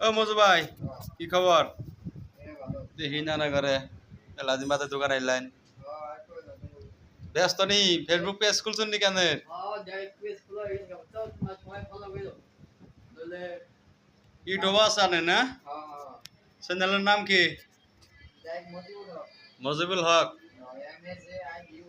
ও মজু ভাই, কি খবর? হ্যাঁ দেখি না না করে লাজি মাথা দোকান আইলাইন। ব্যস্ত নি ফেসবুক পেজ খুলছেন নি কেন? ये डोवासान है ना? हाँ हाँ। सर नाम की? Mojibul Haque Mojibul Haque M S A I U